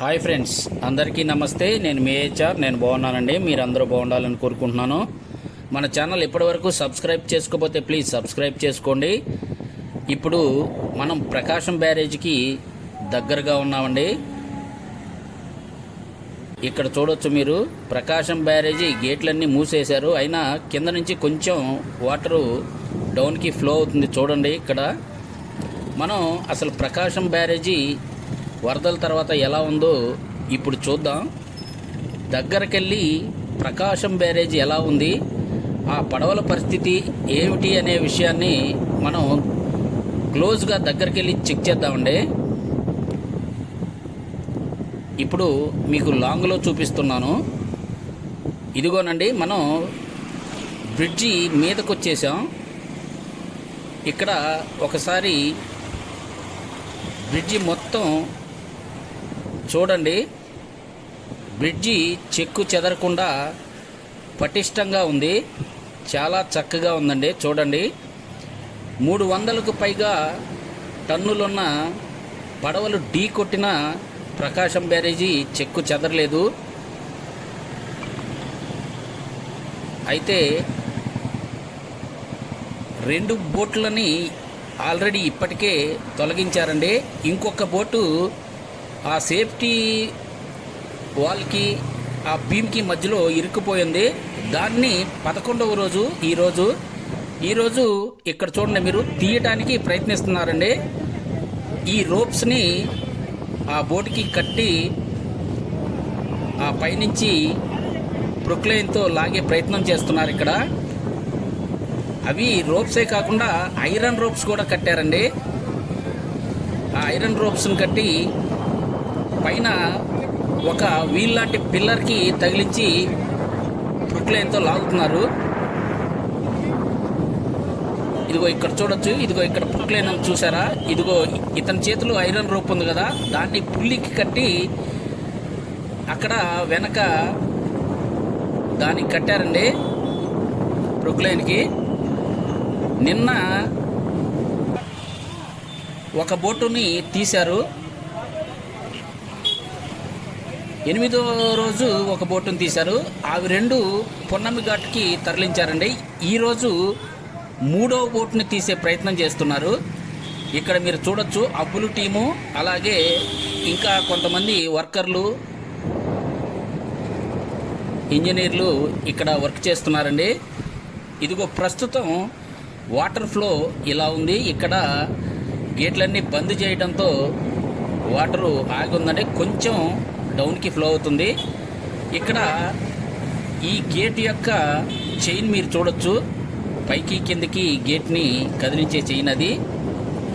Hi friends అందరికీ నమస్తే. నేను మీ హెచ్ఆర్ నేను బాగున్నానండి. మీరు అందరూ బాగుండాలని కోరుకుంటున్నాను. మన ఛానల్ ఇప్పటివరకు సబ్స్క్రైబ్ చేసుకోకపోతే ప్లీజ్ సబ్స్క్రైబ్ చేసుకోండి. ఇప్పుడు మనం ప్రకాశం బ్యారేజ్కి దగ్గరగా ఉన్నామండి. ఇక్కడ చూడొచ్చు మీరు ప్రకాశం బ్యారేజీ గేట్లన్నీ మూసేశారు. అయినా కింద నుంచి కొంచెం వాటరు డౌన్కి ఫ్లో అవుతుంది చూడండి ఇక్కడ. మనం అసలు ప్రకాశం బ్యారేజీ వరదల తర్వాత ఎలా ఉందో ఇప్పుడు చూద్దాం. దగ్గరకెళ్ళి ప్రకాశం బ్యారేజ్ ఎలా ఉంది ఆ పడవల పరిస్థితి ఏమిటి అనే విషయాన్ని మనం క్లోజ్గా దగ్గరికి చెక్ చేద్దామండి. ఇప్పుడు మీకు లాంగ్లో చూపిస్తున్నాను. ఇదిగోనండి మనం బ్రిడ్జి మీదకు వచ్చేసాం ఇక్కడ ఒకసారి బ్రిడ్జి మొత్తం చూడండి బ్రిడ్జి చెక్కు చెదరకుండా పటిష్టంగా ఉంది. చాలా చక్కగా ఉందండి చూడండి. మూడు వందలకు పైగా టన్నులున్న పడవలు ఢీ కొట్టిన ప్రకాశం బ్యారేజీ చెక్కు చెదరలేదు. అయితే రెండు బోట్లని ఆల్రెడీ ఇప్పటికే తొలగించారండి. ఇంకొక బోటు ఆ సేఫ్టీ వాల్కి ఆ బీమ్కి మధ్యలో ఇరుక్కుపోయింది. దాన్ని పదకొండవ రోజు ఈరోజు ఈరోజు ఇక్కడ చూడండి మీరు తీయటానికి ప్రయత్నిస్తున్నారండి. ఈ రోప్స్ని ఆ బోటుకి కట్టి ఆ పైనుంచి ప్రొక్లైన్తో లాగే ప్రయత్నం చేస్తున్నారు ఇక్కడ. అవి రోప్సే కాకుండా ఐరన్ రోప్స్ కూడా కట్టారండి. ఆ ఐరన్ రోప్స్ని కట్టి పైన ఒక వీల్ లాంటి పిల్లర్కి తగిలించి ప్రొక్లైన్తో లాగుతున్నారు. ఇదిగో ఇక్కడ చూడొచ్చు ఇదిగో ఇక్కడ ప్రొక్లైన్ అని చూసారా? ఇదిగో ఇతని చేతిలో ఐరన్ రోప్ ఉంది కదా దాన్ని పుల్లికి కట్టి అక్కడ వెనక దానికి కట్టారండి ప్రొక్లైన్కి. నిన్న ఒక బోటుని తీశారు. ఎనిమిదో రోజు ఒక బోటును తీశారు. అవి రెండు పొన్నమి ఘాట్కి తరలించారండి. ఈరోజు మూడో బోట్ని తీసే ప్రయత్నం చేస్తున్నారు. ఇక్కడ మీరు చూడొచ్చు అబ్బులు టీము అలాగే ఇంకా కొంతమంది వర్కర్లు ఇంజనీర్లు ఇక్కడ వర్క్ చేస్తున్నారండి. ఇదిగో ప్రస్తుతం వాటర్ ఫ్లో ఇలా ఉంది. ఇక్కడ గేట్లన్నీ బంద్ చేయడంతో వాటరు ఆగి ఉందండి. కొంచెం డౌన్కి ఫ్లో అవుతుంది. ఇక్కడ ఈ గేట్ యొక్క చైన్ మీరు చూడొచ్చు. పైకి కిందకి గేట్ని కదిలించే చైన్ అది.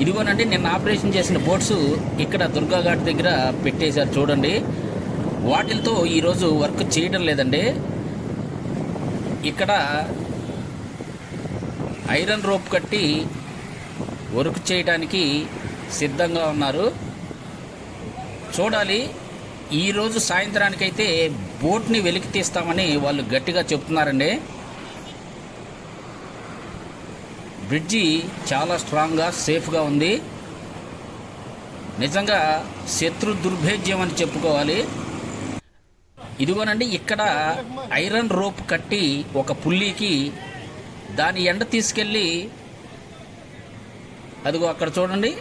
ఇదిగోనండి నిన్న ఆపరేషన్ చేసిన బోట్స్ ఇక్కడ దుర్గా ఘాట్ దగ్గర పెట్టేశారు చూడండి. వాటిలతో ఈరోజు వర్క్ చేయడం లేదండి. ఇక్కడ ఐరన్ రోప్ కట్టి వర్క్ చేయడానికి సిద్ధంగా ఉన్నారు. చూడాలి ఈరోజు సాయంత్రానికైతే బోట్ని వెలికి తీస్తామని వాళ్ళు గట్టిగా చెప్తున్నారండి. బ్రిడ్జి చాలా స్ట్రాంగ్గా సేఫ్గా ఉంది. నిజంగా శత్రు దుర్భేద్యం అని చెప్పుకోవాలి. ఇదిగోనండి ఇక్కడ ఐరన్ రోప్ కట్టి ఒక పుల్లికి దాని ఎండ తీసుకెళ్ళి అదిగో అక్కడ చూడండి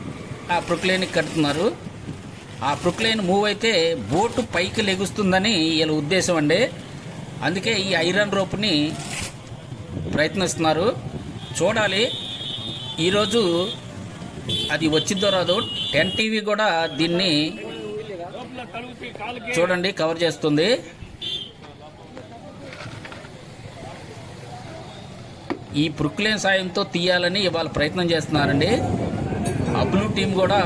ఆ ప్రొక్లైన్కి కడుతున్నారు. ఆ ప్రొక్లైన్ మూవ్ అయితే బోటు పైకి లెగుస్తుందని వీళ్ళ ఉద్దేశం అండి. అందుకే ఈ ఐరన్ రోప్ని ప్రయత్నిస్తున్నారు. చూడాలి. ఈరోజు అది వచ్చిందో రాదు టెన్ టీవీ కూడా దీన్ని చూడండి కవర్ చేస్తుంది. ఈ ప్రొక్లైన్ సాయంతో తీయాలని ఇవాళ ప్రయత్నం చేస్తున్నారండి. అబ్లూ టీం కూడా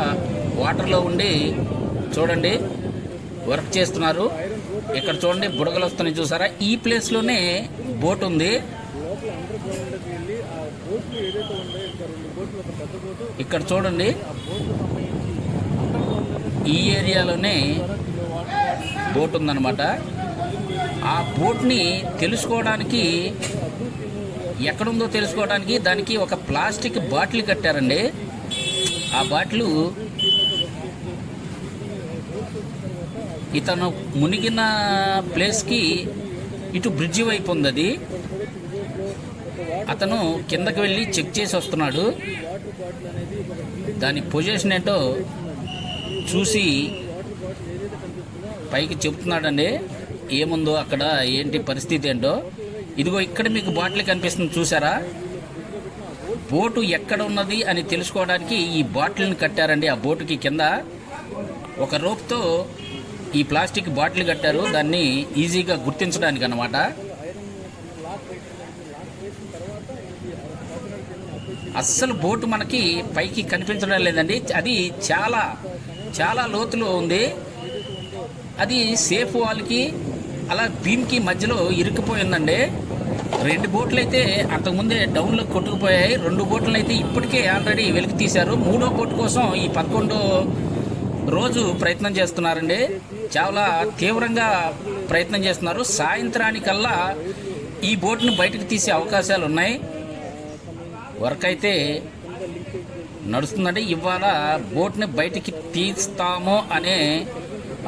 వాటర్లో ఉండి చూడండి వర్క్ చేస్తున్నారు. ఇక్కడ చూడండి బుడగలు వస్తున్నాయి చూసారా? ఈ ప్లేస్లోనే బోట్ ఉంది. ఇక్కడ చూడండి ఈ ఏరియాలోనే బోట్ ఉందన్నమాట. ఆ బోట్ని తెలుసుకోవడానికి ఎక్కడుందో తెలుసుకోవడానికి దానికి ఒక ప్లాస్టిక్ బాటిల్ కట్టారండి. ఆ బాటిల్ ఇతను మునిగిన ప్లేస్కి ఇటు బ్రిడ్జి వైపు ఉంది అది అతను కిందకి వెళ్ళి చెక్ చేసి వస్తున్నాడు. దాని పొజిషన్ ఏంటో చూసి పైకి చెప్తున్నాడండి. ఏముందో అక్కడ ఏంటి పరిస్థితి ఏంటో. ఇదిగో ఇక్కడ మీకు బాటిల్ కనిపిస్తుంది చూసారా? బోటు ఎక్కడ ఉన్నది అని తెలుసుకోవడానికి ఈ బాటిల్ని కట్టారండి. ఆ బోటుకి కింద ఒక రోప్తో ఈ ప్లాస్టిక్ బాటిల్ కట్టారు. దాన్ని ఈజీగా గుర్తించడానికి అన్నమాట అస్సలు బోటు మనకి పైకి కనిపించడం లేదండి. అది చాలా చాలా లోతులో ఉంది. అది సేఫ్ వాల్కి అలా బీమ్కి మధ్యలో ఇరుక్కుపోయిందండి. రెండు బోట్లు అయితే అంతకుముందే డౌన్లో కొట్టుకుపోయాయి. రెండు బోట్లు అయితే ఇప్పటికే ఆల్రెడీ వెలికి తీశారు. మూడో బోట్ కోసం ఈ పదకొండో రోజు ప్రయత్నం చేస్తున్నారండి. చాలా తీవ్రంగా ప్రయత్నం చేస్తున్నారు. సాయంత్రానికల్లా ఈ బోట్ను బయటకు తీసే అవకాశాలు ఉన్నాయి. వర్క్ అయితే నడుస్తుందండి. ఇవాళ బోట్ని బయటికి తీస్తాము అనే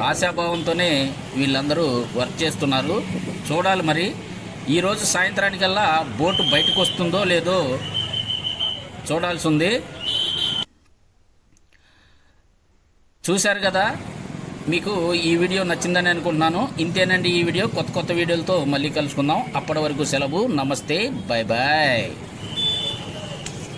ఆశాభావంతోనే వీళ్ళందరూ వర్క్ చేస్తున్నారు. చూడాలి మరి. ఈరోజు సాయంత్రానికల్లా బోటు బయటకు వస్తుందో లేదో చూడాల్సి ఉంది. చూశారు కదా? మీకు ఈ వీడియో నచ్చిందని అనుకుంటున్నాను. ఇంతేనండి ఈ వీడియో. కొత్త కొత్త వీడియోలతో మళ్ళీ కలుసుకుందాం. అప్పటి వరకు సెలవు. నమస్తే. Bye bye